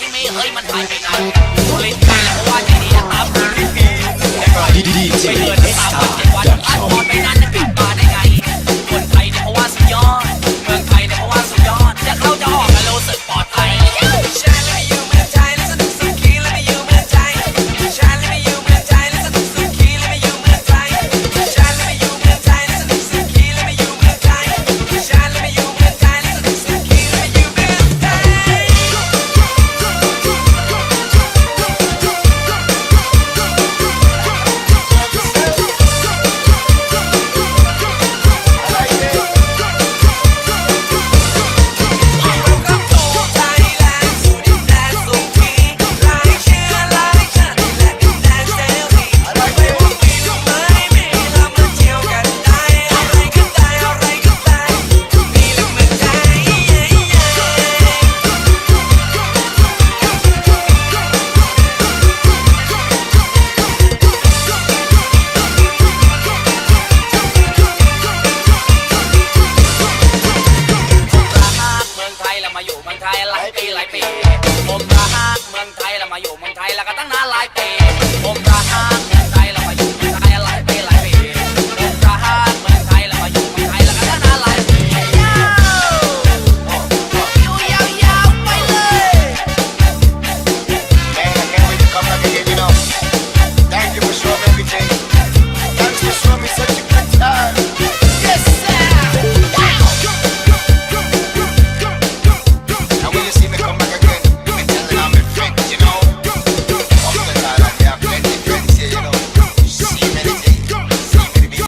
ที่ไม่เฮ้ยมันหายไปไหนโอลินไปแล้วว่าจะดี 那个灯拿来呗